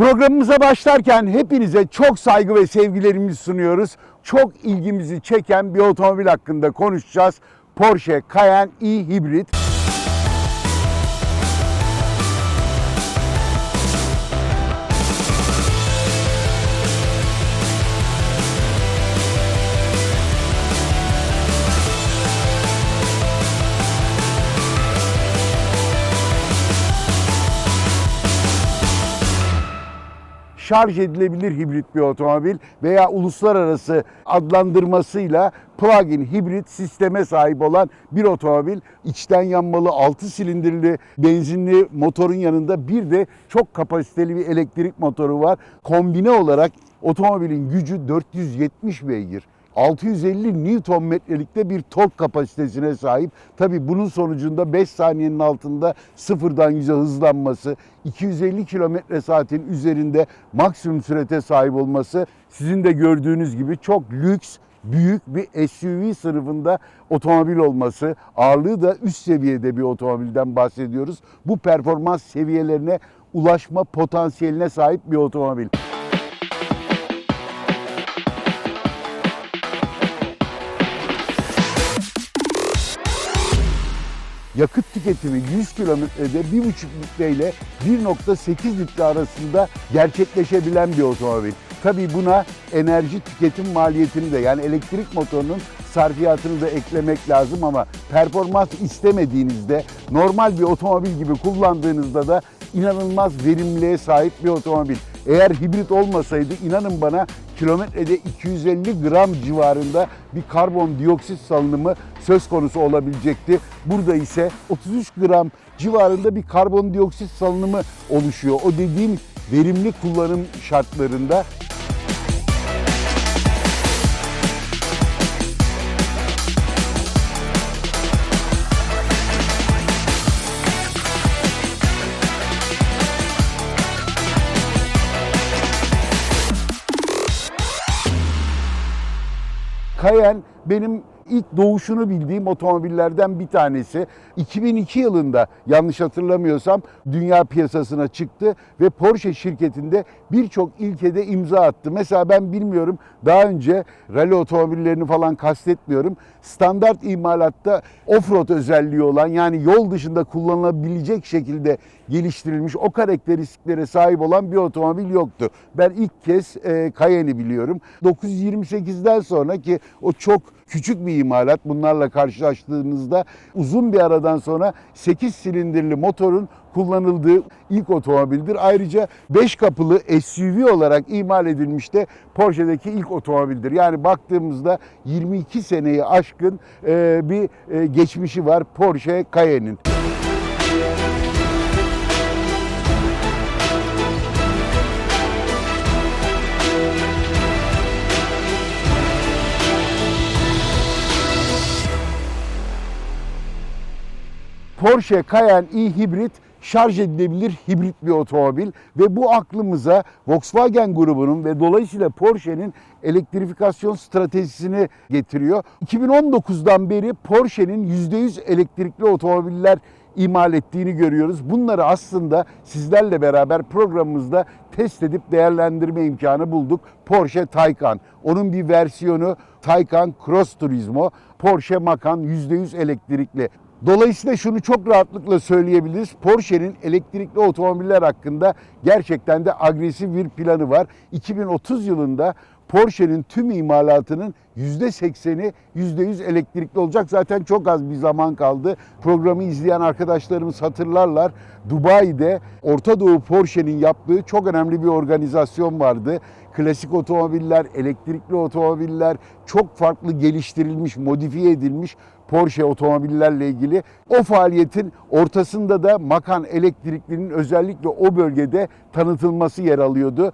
Programımıza başlarken hepinize çok saygı ve sevgilerimizi sunuyoruz. Çok ilgimizi çeken bir otomobil hakkında konuşacağız. Porsche Cayenne e-Hibrit. Şarj edilebilir hibrit bir otomobil veya uluslararası adlandırmasıyla plug-in hibrit sisteme sahip olan bir otomobil. İçten yanmalı 6 silindirli benzinli motorun yanında bir de çok kapasiteli bir elektrik motoru var. Kombine olarak otomobilin gücü 470 beygir. 650 Newton metrelikte bir tork kapasitesine sahip. Tabi bunun sonucunda 5 saniyenin altında sıfırdan 100'e hızlanması, 250 kilometre saatin üzerinde maksimum sürete sahip olması sizin de gördüğünüz gibi çok lüks, büyük bir SUV sınıfında otomobil olması, ağırlığı da üst seviyede bir otomobilden bahsediyoruz. Bu performans seviyelerine ulaşma potansiyeline sahip bir otomobil. Yakıt tüketimi 100 kilometrede 1,5 litre ile 1,8 litre arasında gerçekleşebilen bir otomobil. Tabii buna enerji tüketim maliyetini de yani elektrik motorunun sarfiyatını da eklemek lazım ama performans istemediğinizde normal bir otomobil gibi kullandığınızda da inanılmaz verimliliğe sahip bir otomobil. Eğer hibrit olmasaydı inanın bana kilometrede 250 gram civarında bir karbondioksit salınımı söz konusu olabilecekti. Burada ise 33 gram civarında bir karbondioksit salınımı oluşuyor. O dediğim verimli kullanım şartlarında Cayenne benim ilk doğuşunu bildiğim otomobillerden bir tanesi. 2002 yılında yanlış hatırlamıyorsam dünya piyasasına çıktı ve Porsche şirketinde birçok ilkede imza attı. Mesela ben bilmiyorum daha önce rally otomobillerini falan kastetmiyorum. Standart imalatta offroad özelliği olan yani yol dışında kullanılabilecek şekilde geliştirilmiş o karakteristiklere sahip olan bir otomobil yoktu. Ben ilk kez e, Cayenne'i biliyorum. 928'den sonra ki o çok küçük bir imalat bunlarla karşılaştığınızda uzun bir aradan sonra 8 silindirli motorun kullanıldığı ilk otomobildir. Ayrıca 5 kapılı SUV olarak imal edilmiş de Porsche'deki ilk otomobildir. Yani baktığımızda 22 seneyi aşkın bir geçmişi var Porsche Cayenne'in. Porsche Cayenne e-Hibrit şarj edilebilir hibrit bir otomobil ve bu aklımıza Volkswagen grubunun ve dolayısıyla Porsche'nin elektrifikasyon stratejisini getiriyor. 2019'dan beri Porsche'nin %100 elektrikli otomobiller imal ettiğini görüyoruz. Bunları aslında sizlerle beraber programımızda test edip değerlendirme imkanı bulduk. Porsche Taycan, onun bir versiyonu Taycan Cross Turismo, Porsche Macan %100 elektrikli. Dolayısıyla şunu çok rahatlıkla söyleyebiliriz. Porsche'nin elektrikli otomobiller hakkında gerçekten de agresif bir planı var. 2030 yılında Porsche'nin tüm imalatının %80'i %100 elektrikli olacak. Zaten çok az bir zaman kaldı. Programı izleyen arkadaşlarımız hatırlarlar. Dubai'de Orta Doğu Porsche'nin yaptığı çok önemli bir organizasyon vardı. Klasik otomobiller, elektrikli otomobiller, çok farklı geliştirilmiş, modifiye edilmiş Porsche otomobillerle ilgili. O faaliyetin ortasında da Macan elektriklinin özellikle o bölgede tanıtılması yer alıyordu.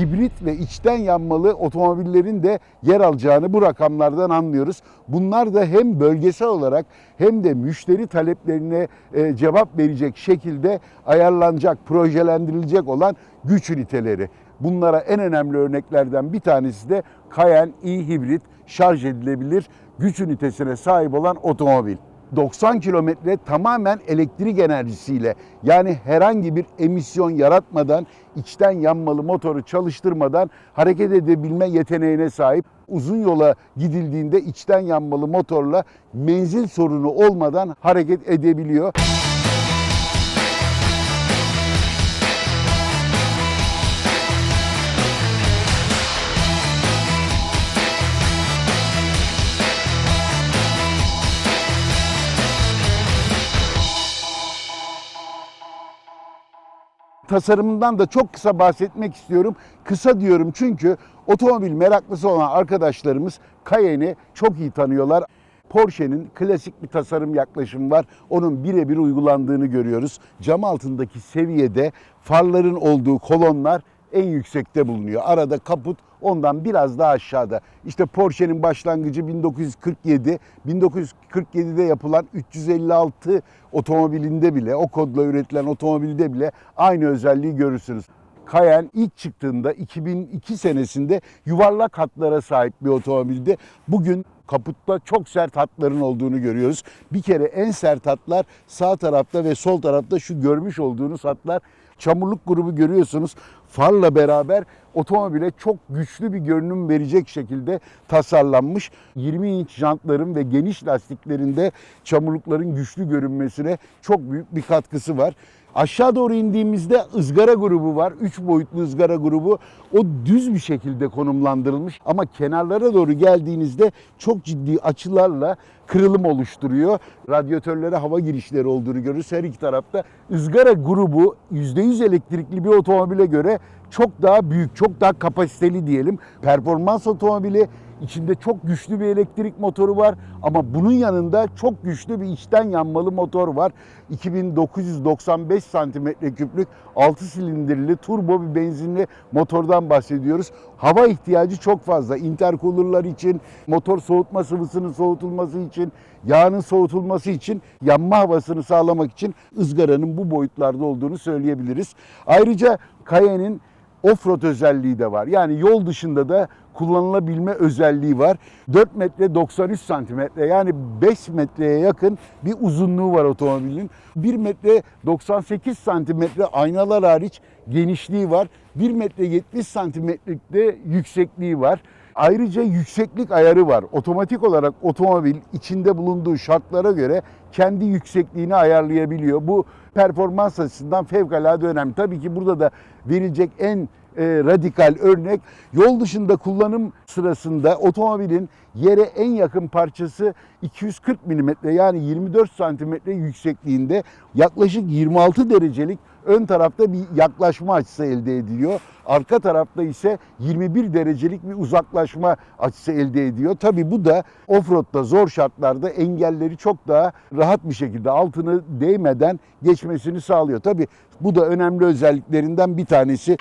Hibrit ve içten yanmalı otomobillerin de yer alacağını bu rakamlardan anlıyoruz. Bunlar da hem bölgesel olarak hem de müşteri taleplerine e, cevap verecek şekilde ayarlanacak, projelendirilecek olan güç üniteleri. Bunlara en önemli örneklerden bir tanesi de Cayenne e-hibrit şarj edilebilir güç ünitesine sahip olan otomobil. 90 kilometre tamamen elektrik enerjisiyle yani herhangi bir emisyon yaratmadan içten yanmalı motoru çalıştırmadan hareket edebilme yeteneğine sahip. Uzun yola gidildiğinde içten yanmalı motorla menzil sorunu olmadan hareket edebiliyor. Tasarımından da çok kısa bahsetmek istiyorum. Kısa diyorum çünkü otomobil meraklısı olan arkadaşlarımız Cayenne'i çok iyi tanıyorlar. Porsche'nin klasik bir tasarım yaklaşımı var. Onun birebir uygulandığını görüyoruz. Cam altındaki seviyede farların olduğu kolonlar en yüksekte bulunuyor. Arada kaput ondan biraz daha aşağıda. İşte Porsche'nin başlangıcı 1947. 1947'de yapılan 356 otomobilinde bile, o kodla üretilen otomobilde bile aynı özelliği görürsünüz. Cayenne ilk çıktığında 2002 senesinde yuvarlak hatlara sahip bir otomobildi. Bugün kaputta çok sert hatların olduğunu görüyoruz. Bir kere en sert hatlar sağ tarafta ve sol tarafta şu görmüş olduğunuz hatlar çamurluk grubu görüyorsunuz. Farla beraber otomobile çok güçlü bir görünüm verecek şekilde tasarlanmış. 20 inç jantların ve geniş lastiklerinde çamurlukların güçlü görünmesine çok büyük bir katkısı var. Aşağı doğru indiğimizde ızgara grubu var. Üç boyutlu ızgara grubu. O düz bir şekilde konumlandırılmış ama kenarlara doğru geldiğinizde çok ciddi açılarla kırılım oluşturuyor. Radyatörlere hava girişleri olduğunu görürüz her iki tarafta. Izgara grubu %100 elektrikli bir otomobile göre çok daha büyük, çok daha kapasiteli diyelim. Performans otomobili İçinde çok güçlü bir elektrik motoru var ama bunun yanında çok güçlü bir içten yanmalı motor var. 2995 santimetre küplük 6 silindirli turbo bir benzinli motordan bahsediyoruz. Hava ihtiyacı çok fazla. Intercooler'lar için, motor soğutma sıvısının soğutulması için, yağının soğutulması için, yanma havasını sağlamak için ızgaranın bu boyutlarda olduğunu söyleyebiliriz. Ayrıca Cayenne'in offroad özelliği de var. Yani yol dışında da kullanılabilme özelliği var. 4 metre 93 santimetre yani 5 metreye yakın bir uzunluğu var otomobilin. 1 metre 98 santimetre aynalar hariç genişliği var. 1 metre 70 santimetrelikte yüksekliği var. Ayrıca yükseklik ayarı var. Otomatik olarak otomobil içinde bulunduğu şartlara göre kendi yüksekliğini ayarlayabiliyor. Bu performans açısından fevkalade önemli. Tabii ki burada da verilecek en e, radikal örnek yol dışında kullanım sırasında otomobilin yere en yakın parçası 240 mm yani 24 santimetre yüksekliğinde yaklaşık 26 derecelik ön tarafta bir yaklaşma açısı elde ediliyor. Arka tarafta ise 21 derecelik bir uzaklaşma açısı elde ediyor. Tabi bu da offroad'da zor şartlarda engelleri çok daha rahat bir şekilde altını değmeden geçmesini sağlıyor. Tabi bu da önemli özelliklerinden bir tanesi.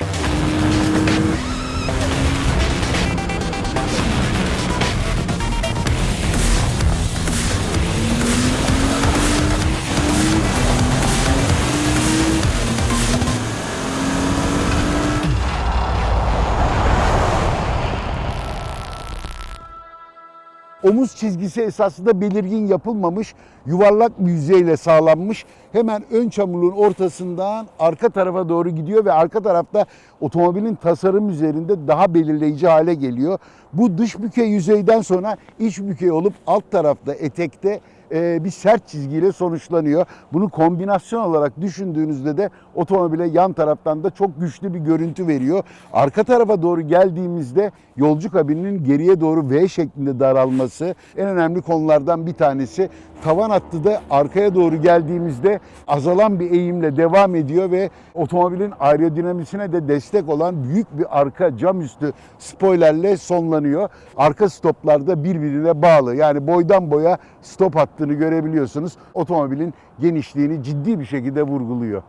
Omuz çizgisi esasında belirgin yapılmamış, yuvarlak bir yüzeyle sağlanmış. Hemen ön çamurluğun ortasından arka tarafa doğru gidiyor ve arka tarafta otomobilin tasarım üzerinde daha belirleyici hale geliyor. Bu dış bükey yüzeyden sonra iç bükey olup alt tarafta etekte bir sert çizgiyle sonuçlanıyor. Bunu kombinasyon olarak düşündüğünüzde de otomobile yan taraftan da çok güçlü bir görüntü veriyor. Arka tarafa doğru geldiğimizde yolcu kabininin geriye doğru V şeklinde daralması en önemli konulardan bir tanesi. Tavan hattı da arkaya doğru geldiğimizde azalan bir eğimle devam ediyor ve otomobilin aerodinamisine de destek olan büyük bir arka cam üstü spoilerle sonlanıyor. Arka stoplarda birbirine bağlı. Yani boydan boya stop yaptığını görebiliyorsunuz. Otomobilin genişliğini ciddi bir şekilde vurguluyor.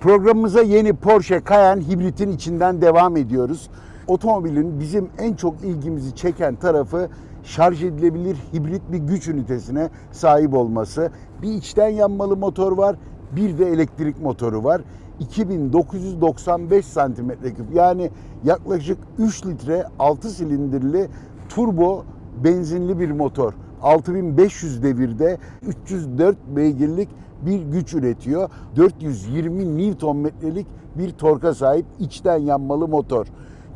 Programımıza yeni Porsche Cayenne hibritin içinden devam ediyoruz. Otomobilin bizim en çok ilgimizi çeken tarafı şarj edilebilir hibrit bir güç ünitesine sahip olması. Bir içten yanmalı motor var, bir de elektrik motoru var. 2995 santimetre küp yani yaklaşık 3 litre 6 silindirli turbo benzinli bir motor. 6500 devirde 304 beygirlik bir güç üretiyor. 420 Nm'lik bir torka sahip içten yanmalı motor.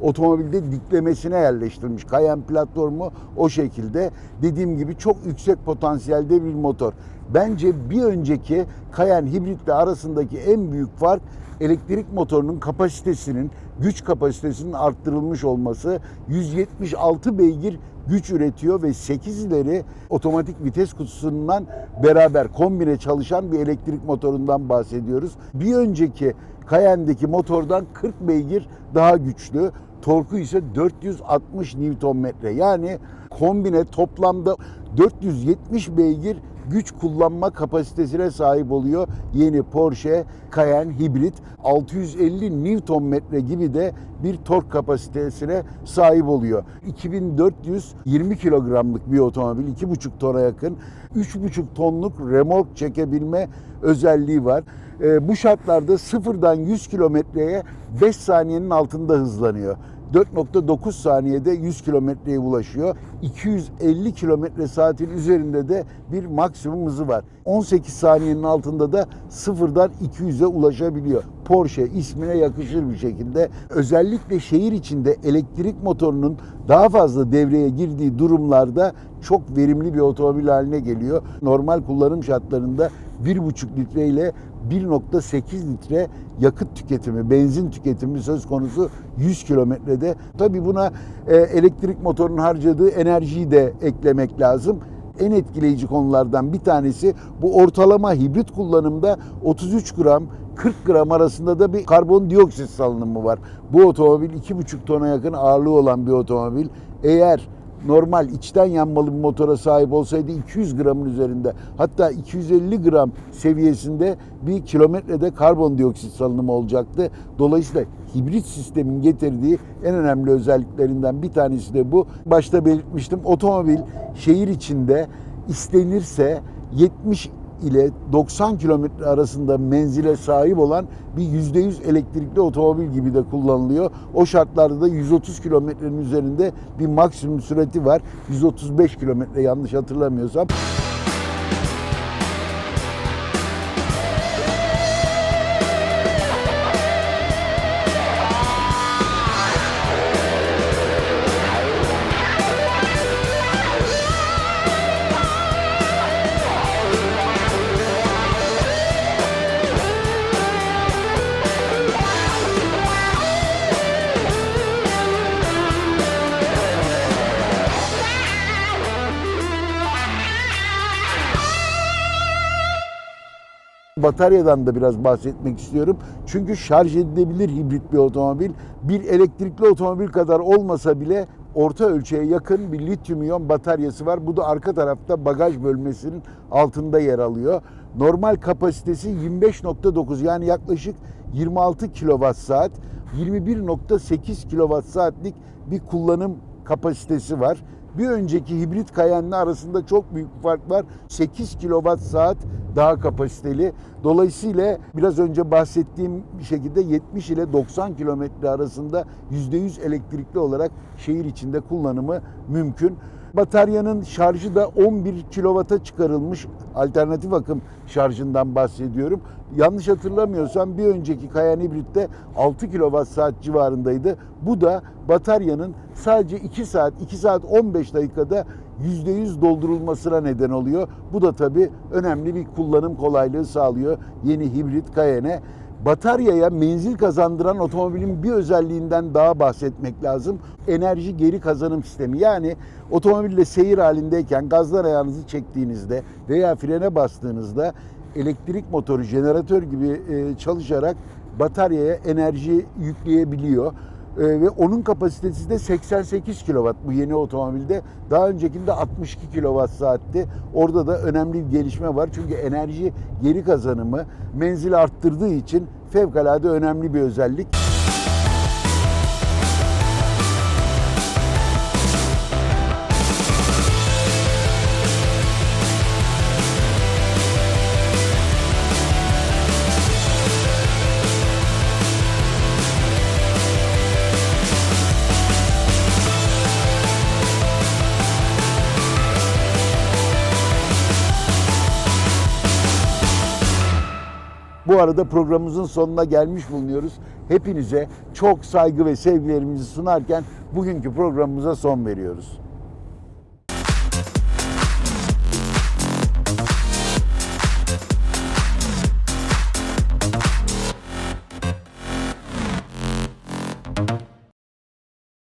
Otomobilde diklemesine yerleştirilmiş. Cayenne platformu o şekilde. Dediğim gibi çok yüksek potansiyelde bir motor. Bence bir önceki Cayenne hibritle arasındaki en büyük fark elektrik motorunun kapasitesinin, güç kapasitesinin arttırılmış olması. 176 beygir güç üretiyor ve 8 ileri otomatik vites kutusundan beraber kombine çalışan bir elektrik motorundan bahsediyoruz. Bir önceki Cayenne'deki motordan 40 beygir daha güçlü. Torku ise 460 Nm. Yani kombine toplamda 470 beygir güç kullanma kapasitesine sahip oluyor yeni Porsche Cayenne hibrit 650 Nm gibi de bir tork kapasitesine sahip oluyor. 2420 kilogramlık bir otomobil 2,5 tona yakın 3,5 tonluk remork çekebilme özelliği var. E, bu şartlarda sıfırdan 100 kilometreye 5 saniyenin altında hızlanıyor. 4.9 saniyede 100 kilometreye ulaşıyor. 250 kilometre saatin üzerinde de bir maksimum hızı var. 18 saniyenin altında da sıfırdan 200'e ulaşabiliyor. Porsche ismine yakışır bir şekilde. Özellikle şehir içinde elektrik motorunun daha fazla devreye girdiği durumlarda çok verimli bir otomobil haline geliyor. Normal kullanım şartlarında 1,5 litre ile 1.8 litre yakıt tüketimi, benzin tüketimi söz konusu 100 kilometrede. Tabii buna e, elektrik motorunun harcadığı enerjiyi de eklemek lazım. En etkileyici konulardan bir tanesi bu ortalama hibrit kullanımda 33 gram 40 gram arasında da bir karbondioksit salınımı var. Bu otomobil 2,5 tona yakın ağırlığı olan bir otomobil. Eğer normal içten yanmalı bir motora sahip olsaydı 200 gramın üzerinde hatta 250 gram seviyesinde bir kilometrede karbondioksit salınımı olacaktı. Dolayısıyla hibrit sistemin getirdiği en önemli özelliklerinden bir tanesi de bu. Başta belirtmiştim otomobil şehir içinde istenirse 70 ile 90 kilometre arasında menzile sahip olan bir %100 elektrikli otomobil gibi de kullanılıyor. O şartlarda da 130 kilometrenin üzerinde bir maksimum sürati var. 135 kilometre yanlış hatırlamıyorsam. Bataryadan da biraz bahsetmek istiyorum. Çünkü şarj edilebilir hibrit bir otomobil. Bir elektrikli otomobil kadar olmasa bile orta ölçüye yakın bir lityum iyon bataryası var. Bu da arka tarafta bagaj bölmesinin altında yer alıyor. Normal kapasitesi 25.9 yani yaklaşık 26 kWh saat, 21.8 kWh saatlik bir kullanım kapasitesi var. Bir önceki hibrit Cayenne'le arasında çok büyük bir fark var. 8 kWh saat daha kapasiteli. Dolayısıyla biraz önce bahsettiğim şekilde 70 ile 90 kilometre arasında %100 elektrikli olarak şehir içinde kullanımı mümkün. Bataryanın şarjı da 11 kilovata çıkarılmış alternatif akım şarjından bahsediyorum. Yanlış hatırlamıyorsam bir önceki Cayenne Hibrit'te 6 kilowatt saat civarındaydı. Bu da bataryanın sadece 2 saat, 2 saat 15 dakikada %100 doldurulmasına neden oluyor. Bu da tabii önemli bir kullanım kolaylığı sağlıyor yeni hibrit Cayenne bataryaya menzil kazandıran otomobilin bir özelliğinden daha bahsetmek lazım. Enerji geri kazanım sistemi. Yani otomobille seyir halindeyken gazdan ayağınızı çektiğinizde veya frene bastığınızda elektrik motoru, jeneratör gibi e, çalışarak bataryaya enerji yükleyebiliyor. Ee, ve onun kapasitesi de 88 kW bu yeni otomobilde. Daha öncekinde 62 kWh saatti. Orada da önemli bir gelişme var. Çünkü enerji geri kazanımı menzili arttırdığı için fevkalade önemli bir özellik. Bu arada programımızın sonuna gelmiş bulunuyoruz. Hepinize çok saygı ve sevgilerimizi sunarken bugünkü programımıza son veriyoruz.